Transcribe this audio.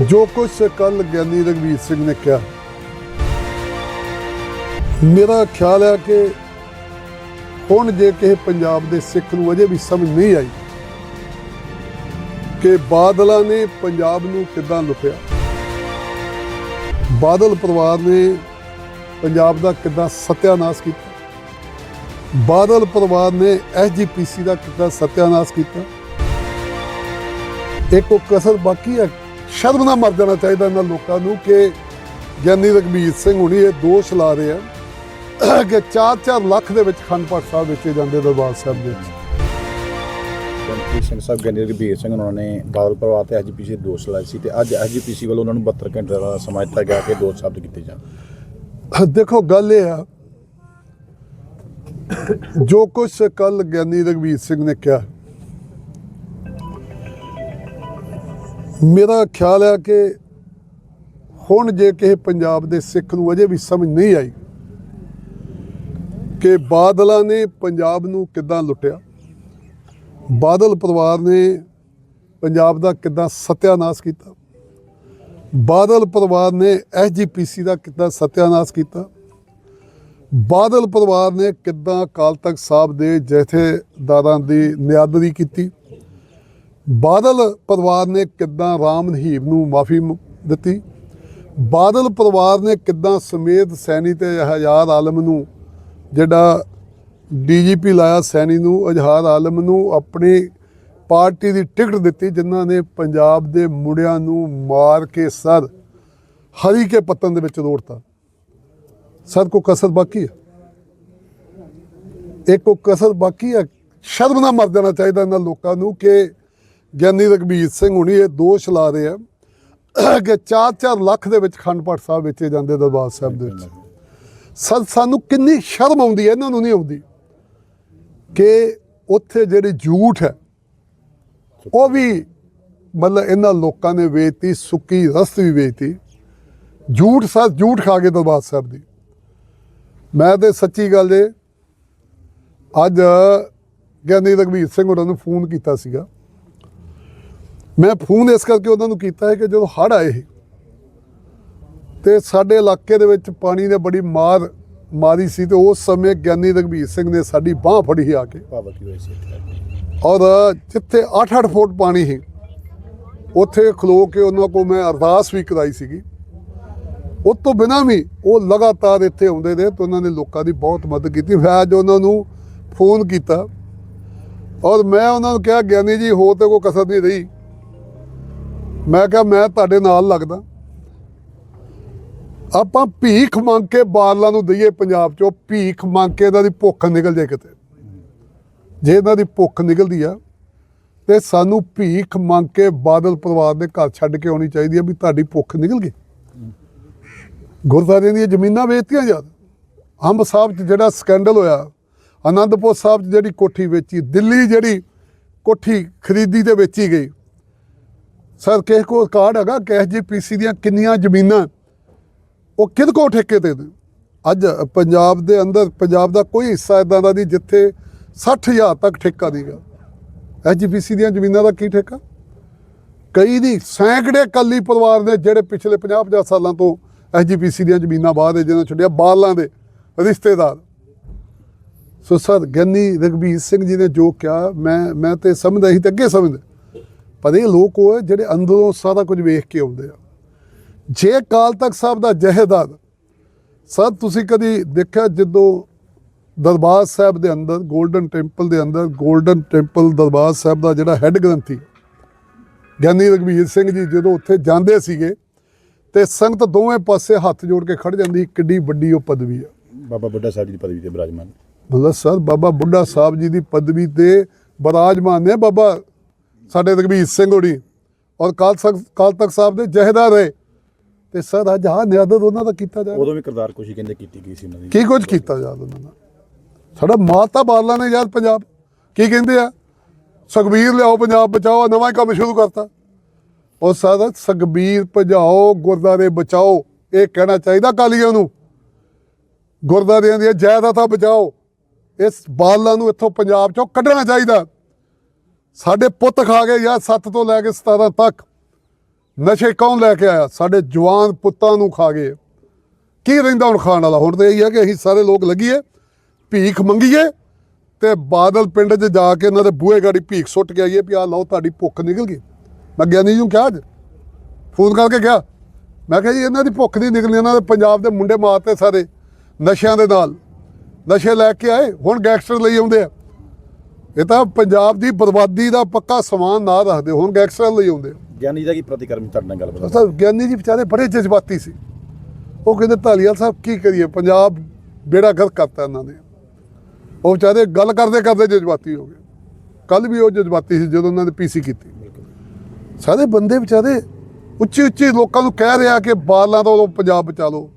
ਜੋ ਕੁਝ ਕੱਲ ਗਿਆਨੀ ਰਘਵੀਰ ਸਿੰਘ ਨੇ ਕਿਹਾ, ਮੇਰਾ ਖਿਆਲ ਹੈ ਕਿ ਹੁਣ ਜੇ ਕਿਸੇ ਪੰਜਾਬ ਦੇ ਸਿੱਖ ਨੂੰ ਅਜੇ ਵੀ ਸਮਝ ਨਹੀਂ ਆਈ ਕਿ ਬਾਦਲਾਂ ਨੇ ਪੰਜਾਬ ਨੂੰ ਕਿੱਦਾਂ ਲੁੱਟਿਆ, ਬਾਦਲ ਪਰਿਵਾਰ ਨੇ ਪੰਜਾਬ ਦਾ ਕਿੱਦਾਂ ਸਤਿਆਨਾਸ਼ ਕੀਤਾ, ਬਾਦਲ ਪਰਿਵਾਰ ਨੇ ਐਸਜੀਪੀਸੀ ਦਾ ਕਿੱਦਾਂ ਸਤਿਆਨਾਸ਼ ਕੀਤਾ, ਇੱਕ ਉਹ ਕਸਰ ਬਾਕੀ ਹੈ ਸ਼ਰਮ ਨਾਲ ਮਰ ਜਾਣਾ ਚਾਹੀਦਾ ਇਹਨਾਂ ਲੋਕਾਂ ਨੂੰ ਕਿ ਗਿਆਨੀ ਰਘਬੀਰ ਸਿੰਘ ਹੁਣੀ ਇਹ ਦੋਸ਼ ਲਾ ਰਹੇ ਆ ਕਿ 4-4 ਲੱਖ ਦੇ ਵਿੱਚ ਖੰਡ ਪਾਠ ਸਾਹਿਬ ਵੇਚੇ ਜਾਂਦੇ ਦਰਬਾਰ ਸਾਹਿਬ ਦੇ ਵਿੱਚ। ਜਗਜੀਤ ਸਿੰਘ ਸਾਹਿਬ ਕਹਿੰਦੇ ਰਘਬੀਰ ਸਿੰਘ ਉਹਨਾਂ ਨੇ ਬਾਦਲ ਪਰਿਵਾਰ ਤੇ ਐਜੀਪੀਸੀ ਦੋਸ਼ ਲਾਏ ਸੀ ਤੇ ਅੱਜ ਐਜੀਪੀਸੀ ਵੱਲੋਂ ਉਹਨਾਂ ਨੂੰ 72 ਘੰਟੇ ਦਾ ਸਮਾਂ ਦਿੱਤਾ ਗਿਆ ਕਿ ਦੋਸ਼ ਸਾਬਤ ਕੀਤੇ ਜਾਣ। ਦੇਖੋ ਗੱਲ ਇਹ ਆ ਜੋ ਕੁਝ ਕੱਲ ਗਿਆਨੀ ਰਘਬੀਰ ਸਿੰਘ ਨੇ ਕਿਹਾ ਮੇਰਾ ਖਿਆਲ ਹੈ ਕਿ ਹੁਣ ਜੇ ਕਿਸੇ ਪੰਜਾਬ ਦੇ ਸਿੱਖ ਨੂੰ ਅਜੇ ਵੀ ਸਮਝ ਨਹੀਂ ਆਈ ਕਿ ਬਾਦਲਾਂ ਨੇ ਪੰਜਾਬ ਨੂੰ ਕਿੱਦਾਂ ਲੁੱਟਿਆ, ਬਾਦਲ ਪਰਿਵਾਰ ਨੇ ਪੰਜਾਬ ਦਾ ਕਿੱਦਾਂ ਸਤਿਆਨਾਸ਼ ਕੀਤਾ, ਬਾਦਲ ਪਰਿਵਾਰ ਨੇ ਐਸਜੀਪੀਸੀ ਦਾ ਕਿੱਦਾਂ ਸਤਿਆਨਾਸ਼ ਕੀਤਾ, ਬਾਦਲ ਪਰਿਵਾਰ ਨੇ ਕਿੱਦਾਂ ਅਕਾਲ ਤਖਤ ਸਾਹਿਬ ਦੇ ਜਥੇਦਾਰਾਂ ਦੀ ਨਿਆਦਰੀ ਕੀਤੀ ਬਾਦਲ ਪਰਿਵਾਰ ਨੇ ਕਿੱਦਾਂ ਰਾਮ ਨਹੀਬ ਨੂੰ ਮਾਫੀ ਦਿੱਤੀ? ਬਾਦਲ ਪਰਿਵਾਰ ਨੇ ਕਿੱਦਾਂ ਸਮੇਤ ਸੈਣੀ ਤੇ ਹਜ਼ਾਰ ਆਲਮ ਨੂੰ, ਜਿਹੜਾ ਡੀਜੀਪੀ ਲਾਇਆ ਸੈਣੀ ਨੂੰ ਅਜਹਾਰ ਆਲਮ ਨੂੰ ਆਪਣੀ ਪਾਰਟੀ ਦੀ ਟਿਕਟ ਦਿੱਤੀ, ਜਿਨ੍ਹਾਂ ਨੇ ਪੰਜਾਬ ਦੇ ਮੁੰਡਿਆਂ ਨੂੰ ਮਾਰ ਕੇ ਸਰ, ਹਰੀ ਕੇ ਪੱਤਨ ਦੇ ਵਿੱਚ ਰੋੜਤਾ। ਸਰ ਕੋ ਕਸਰ ਬਾਕੀ ਹੈ? ਇੱਕ ਉਹ ਕਸਰ ਬਾਕੀ ਹੈ? ਸ਼ਰਮ ਨਾਲ ਮਰ ਜਾਣਾ ਚਾਹੀਦਾ ਇਹਨਾਂ ਲੋਕਾਂ ਨੂੰ ਕਿ ਗਿਆਨੀ ਰਘਬੀਰ ਸਿੰਘ ਹੁਣੀ ਇਹ ਦੋਸ਼ ਲਾ ਰਹੇ ਆ ਕਿ 4-4 ਲੱਖ ਦੇ ਵਿੱਚ ਖੰਡ ਪਾਠ ਸਾਹਿਬ ਵੇਚੇ ਜਾਂਦੇ ਦਰਬਾਰ ਸਾਹਿਬ ਦੇ ਵਿੱਚ। ਸਰ ਸਾਨੂੰ ਕਿੰਨੀ ਸ਼ਰਮ ਆਉਂਦੀ ਹੈ, ਇਹਨਾਂ ਨੂੰ ਨਹੀਂ ਆਉਂਦੀ ਕਿ ਉੱਥੇ ਜਿਹੜੀ ਝੂਠ ਹੈ, ਉਹ ਵੀ ਮਤਲਬ ਇਹਨਾਂ ਲੋਕਾਂ ਨੇ ਵੇਚਤੀ, ਸੁੱਕੀ ਰਸਤ ਵੀ ਵੇਚਤੀ। ਝੂਠ ਸੱਚ ਝੂਠ ਖਾ ਕੇ ਦਰਬਾਰ ਸਾਹਿਬ ਦੀ। ਮੈਂ ਤੇ ਸੱਚੀ ਗੱਲ ਜੇ ਅੱਜ ਗਿਆਨੀ ਰਘਵੀਰ ਸਿੰਘ ਉਹਨਾਂ ਨੂੰ ਫੋਨ ਕੀਤਾ ਸੀਗਾ। ਮੈਂ ਫੋਨ ਇਸ ਕਰਕੇ ਉਹਨਾਂ ਨੂੰ ਕੀਤਾ ਹੈ ਕਿ ਜਦੋਂ ਹੜ੍ਹ ਆਏ ਸੀ ਤੇ ਸਾਡੇ ਇਲਾਕੇ ਦੇ ਵਿੱਚ ਪਾਣੀ ਨੇ ਬੜੀ ਮਾਰ ਮਾਰੀ ਸੀ ਤੇ ਉਸ ਸਮੇਂ ਗਿਆਨੀ ਰਘਵੀਰ ਸਿੰਘ ਨੇ ਸਾਡੀ ਬਾਹ ਫੜੀ ਆ ਕੇ। ਕੀ। ਔਰ ਜਿੱਥੇ 8-8 ਫੁੱਟ ਪਾਣੀ ਸੀ ਉੱਥੇ ਖਲੋ ਕੇ ਉਹਨਾਂ ਕੋਲ ਮੈਂ ਅਰਦਾਸ ਵੀ ਕਰਾਈ ਸੀਗੀ। ਉਸ ਤੋਂ ਬਿਨਾਂ ਵੀ ਉਹ ਲਗਾਤਾਰ ਇੱਥੇ ਆਉਂਦੇ ਨੇ ਤੇ ਉਹਨਾਂ ਨੇ ਲੋਕਾਂ ਦੀ ਬਹੁਤ ਮਦਦ ਕੀਤੀ। ਫਿਰ ਅੱਜ ਉਹਨਾਂ ਨੂੰ ਫੋਨ ਕੀਤਾ ਔਰ ਮੈਂ ਉਹਨਾਂ ਨੂੰ ਕਿਹਾ ਗਿਆਨੀ ਜੀ ਹੋ ਤੇ ਕੋਈ ਕਸਰ ਨਹੀਂ ਰਹੀ। ਮੈਂ ਕਿਹਾ, ਮੈਂ ਤੁਹਾਡੇ ਨਾਲ ਲੱਗਦਾ। ਆਪਾਂ ਭੀਖ ਮੰਗ ਕੇ ਬਾਦਲਾਂ ਨੂੰ ਦਈਏ ਪੰਜਾਬ ਚੋਂ, ਭੀਖ ਮੰਗ ਕੇ ਇਹਨਾਂ ਦੀ ਭੁੱਖ ਨਿਕਲ ਜਾਏ ਕਿਤੇ। ਜੇ ਇਹਨਾਂ ਦੀ ਭੁੱਖ ਨਿਕਲਦੀ ਆ, ਤੇ ਸਾਨੂੰ ਭੀਖ ਮੰਗ ਕੇ ਬਾਦਲ ਪਰਿਵਾਰ ਦੇ ਘਰ ਛੱਡ ਕੇ ਆਉਣੀ ਚਾਹੀਦੀ ਆ ਵੀ ਤੁਹਾਡੀ ਭੁੱਖ ਨਿਕਲ ਗਈ। ਗੁਰਦਾਰਿਆਂ ਦੀਆਂ ਜ਼ਮੀਨਾਂ ਵੇਚਤੀਆਂ ਯਾਰ ਅੰਬ ਸਾਹਿਬ 'ਚ ਜਿਹੜਾ ਸਕੈਂਡਲ ਹੋਇਆ, ਆਨੰਦਪੁਰ ਸਾਹਿਬ 'ਚ ਜਿਹੜੀ ਕੋਠੀ ਵੇਚੀ, ਦਿੱਲੀ ਜਿਹੜੀ ਕੋਠੀ ਖਰੀਦੀ ਤੇ ਵੇਚੀ ਗਈ ਸਰ, ਕਿਸੇ ਕੋਲ ਕਾਰਡ ਹੈਗਾ? ਕਿ ਐਸਜੀਪੀਸੀ ਦੀਆਂ ਕਿੰਨੀਆਂ ਜ਼ਮੀਨਾਂ? ਉਹ ਕਿਹਦੇ ਕੋ ਠੇਕੇ ਤੇ? ਨੇ ਅੱਜ ਪੰਜਾਬ ਦੇ ਅੰਦਰ, ਪੰਜਾਬ ਦਾ ਕੋਈ ਹਿੱਸਾ ਇਦਾਂ ਦਾ ਨਹੀਂ ਜਿੱਥੇ 60000 ਤੱਕ ਠੇਕਾ ਨਹੀਂਗਾ ਐਸਜੀਪੀਸੀ ਦੀਆਂ ਜ਼ਮੀਨਾਂ ਦਾ ਕੀ ਠੇਕਾ? ਕਈ ਦੀ ਸੈਂਕੜੇ ਕੱਲੀ ਪਰਿਵਾਰ ਨੇ ਜਿਹੜੇ ਪਿਛਲੇ 50-50 ਸਾਲਾਂ ਤੋਂ ਐਸਜੀਪੀਸੀ ਦੀਆਂ ਜ਼ਮੀਨਾਂ ਬਾਅਦ ਦੇ ਜਿਹਨਾਂ ਛੱਡਿਆ ਬਾਲਾਂ ਦੇ ਰਿਸ਼ਤੇਦਾਰ। ਸੋ ਸਰ ਗੰਨੀ ਰਘਬੀਰ ਸਿੰਘ ਜੀ ਨੇ ਜੋ ਕਿਹਾ, ਮੈਂ ਮੈਂ ਤੇ ਸਮਝਦਾ ਸੀ ਤੇ ਅੱਗੇ ਸਮਝਦਾ। ਪਰ ਇਹ ਲੋਕ ਉਹ ਜਿਹੜੇ ਅੰਦਰੋਂ ਸਾਰਾ ਕੁਝ ਵੇਖ ਕੇ ਆਉਂਦੇ ਆ। ਜੇ ਕਾਲ ਤਖਤ ਸਾਹਿਬ ਦਾ ਜਹੇਦਾਰ ਸਰ ਤੁਸੀਂ ਕਦੀ ਦੇਖਿਆ ਜਦੋਂ ਦਰਬਾਰ ਸਾਹਿਬ ਦੇ ਅੰਦਰ 골ਡਨ ਟੈਂਪਲ ਦੇ ਅੰਦਰ 골ਡਨ ਟੈਂਪਲ ਦਰਬਾਰ ਸਾਹਿਬ ਦਾ ਜਿਹੜਾ ਹੈੱਡ ਗ੍ਰੰਥੀ ਗਿਆਨੀ ਰਘਬੀਰ ਸਿੰਘ ਜੀ ਜਦੋਂ ਉੱਥੇ ਜਾਂਦੇ ਸੀਗੇ ਤੇ ਸੰਗਤ ਦੋਵੇਂ ਪਾਸੇ ਹੱਥ ਜੋੜ ਕੇ ਖੜ ਜਾਂਦੀ ਕਿੱਡੀ ਵੱਡੀ ਉਹ ਪਦਵੀ ਆ। ਬਾਬਾ ਬੁੱਢਾ ਸਾਹਿਬ ਜੀ ਦੀ ਪਦਵੀ ਤੇ ਬਿਰਾਜਮਾਨ। ਮਤਲਬ ਸਰ ਬਾਬਾ ਬੁੱਢਾ ਸਾਹਿਬ ਜੀ ਦੀ ਪਦਵੀ ਤੇ ਬਰਾਜਮਾਨ ਨੇ ਬਾਬਾ ਸਾਡੇ ਰਘਬੀਰ ਸਿੰਘ ਹੋਣੀ ਔਰ ਕਾਲ ਕਾਲ ਤਖਤ ਸਾਹਿਬ ਦੇ ਜਹੇਦਾਰ ਰਹੇ। ਤੇ ਸਰ ਅੱਜ ਆਹ ਨਿਆਦਤ ਉਹਨਾਂ ਦਾ ਕੀਤਾ ਜਾ ਉਦੋਂ ਵੀ ਕਰਤਾਰ ਕੁਸ਼ੀ ਕਹਿੰਦੇ ਕੀਤੀ ਗਈ ਸੀ ਉਹਨਾਂ ਦੀ। ਕੀ ਕੁਝ ਕੀਤਾ ਯਾਰ ਉਹਨਾਂ ਨਾਲ ਸਾਡਾ ਮਾਤਾ ਬਾਦਲਾਂ ਨੇ ਯਾਰ ਪੰਜਾਬ। ਕੀ ਕਹਿੰਦੇ ਆ? ਸੁਖਬੀਰ ਲਿਆਓ ਪੰਜਾਬ ਬਚਾਓ ਨਵਾਂ ਕੰਮ ਸ਼ੁਰੂ ਕਰਤਾ। ਉਹ ਸਾਦਾ ਸੁਖਬੀਰ ਭਜਾਓ ਗੁਰਦਾਰੇ ਬਚਾਓ ਇਹ ਕਹਿਣਾ ਚਾਹੀਦਾ ਕਾਲੀਆਂ ਨੂੰ। ਗੁਰਦਾਰਿਆਂ ਦੀਆਂ ਜਾਇਦਾਦਾਂ ਬਚਾਓ। ਇਸ ਬਾਦਲਾਂ ਨੂੰ ਇੱਥੋਂ ਪੰਜਾਬ ਚੋਂ ਕੱਢਣਾ ਚਾਹੀਦਾ। ਸਾਡੇ ਪੁੱਤ ਖਾ ਗਏ ਯਾਰ 7 ਤੋਂ ਲੈ ਕੇ 17 ਤੱਕ। ਨਸ਼ੇ ਕੌਣ ਲੈ ਕੇ ਆਇਆ? ਸਾਡੇ ਜਵਾਨ ਪੁੱਤਾਂ ਨੂੰ ਖਾ ਗਏ। ਕੀ ਰਹਿੰਦਾ ਹੁਣ ਖਾਣ ਵਾਲਾ? ਹੁਣ ਤੇ ਇਹੀ ਹੈ ਕਿ ਅਸੀਂ ਸਾਰੇ ਲੋਕ ਲੱਗੀਏ, ਭੀਖ ਮੰਗੀਏ ਤੇ ਬਾਦਲ ਪਿੰਡ 'ਚ ਜਾ ਕੇ ਇਹਨਾਂ ਦੇ ਬੂਹੇ ਗਾੜੀ ਭੀਖ ਸੁੱਟ ਕੇ ਆਈਏ ਵੀ ਆਹ ਲਓ ਤੁਹਾਡੀ ਭੁੱਖ ਨਿਕਲ ਗਈ। ਮੈਂ ਗਿਆਨੀ ਜੀ ਨੂੰ ਕਿਹਾ ਅੱਜ। ਫੋਨ ਕਰਕੇ ਗਿਆ। ਮੈਂ ਕਿਹਾ ਜੀ ਇਹਨਾਂ ਦੀ ਭੁੱਖ ਨਹੀਂ ਨਿਕਲਣੀ, ਇਹਨਾਂ ਦੇ ਪੰਜਾਬ ਦੇ ਮੁੰਡੇ ਮਾਰਤੇ ਸਾਰੇ ਨਸ਼ਿਆਂ ਦੇ ਨਾਲ। ਨਸ਼ੇ ਲੈ ਕੇ ਆਏ, ਹੁਣ ਗੈਂਗਸਟਰ ਲਈ ਆਉਂਦੇ ਆ। ਇਹ ਤਾਂ ਪੰਜਾਬ ਦੀ ਬਰਬਾਦੀ ਦਾ ਪੱਕਾ ਸਮਾਨ ਨਾ ਰੱਖਦੇ ਹੁਣ ਗੈਂਗਸਟਰ ਲਈ ਆਉਂਦੇ ਗਿਆਨੀ ਜੀ ਦਾ ਕੀ ਪ੍ਰਤੀਕਰਮ ਤੁਹਾਡੇ ਨਾਲ ਗੱਲਬਾਤ ਸਰ ਗਿਆਨੀ ਜੀ ਵਿਚਾਰੇ ਬੜੇ ਜਜ਼ਬਾਤੀ ਸੀ। ਉਹ ਕਹਿੰਦੇ ਢਾਲੀਵਾਲ ਸਾਹਿਬ ਕੀ ਕਰੀਏ? ਪੰਜਾਬ ਬੇੜਾ ਗਰਕ ਕਰਤਾ ਇਹਨਾਂ ਨੇ। ਉਹ ਵਿਚਾਰੇ ਗੱਲ ਕਰਦੇ ਕਰਦੇ ਜਜ਼ਬਾਤੀ ਹੋ ਗਏ। ਕੱਲ ਵੀ ਉਹ ਜਜ਼ਬਾਤੀ ਸੀ ਜਦੋਂ ਉਹਨਾਂ ਨੇ ਪੀਸੀ ਕੀਤੀ। ਸਾਰੇ ਬੰਦੇ ਵਿਚਾਰੇ ਉੱਚੀ ਉੱਚੀ ਲੋਕਾਂ ਨੂੰ ਕਹਿ ਰਿਹਾ ਕਿ ਬਾਦਲਾਂ ਤੋਂ ਪੰਜਾਬ ਬਚਾ ਲਓ।